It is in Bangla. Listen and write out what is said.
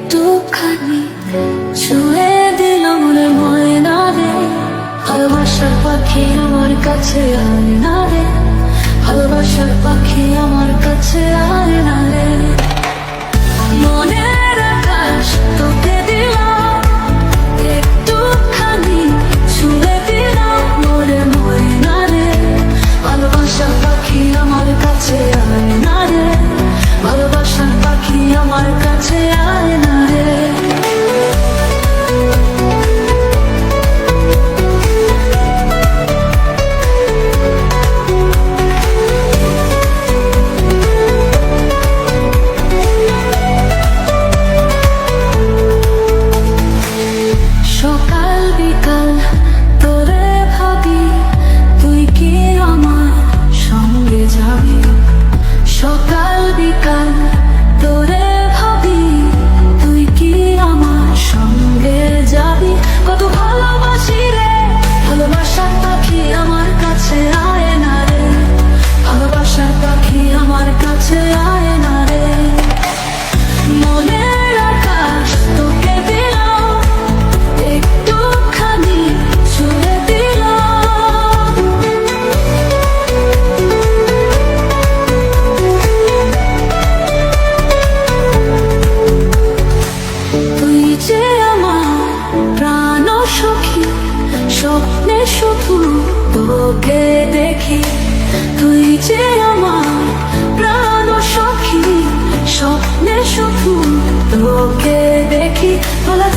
একটুখানি ছুঁয়ে দিল মনে ময়না রে। ভালোবাসার পাখি আমার কাছে আয় না রে। ভালোবাসার পাখি যে আমার প্রাণ সখী, স্বপ্নে শুধু তোকে দেখি। তুই যে আমার প্রাণ সখী, স্বপ্নে শুধু তোকে দেখি। বলা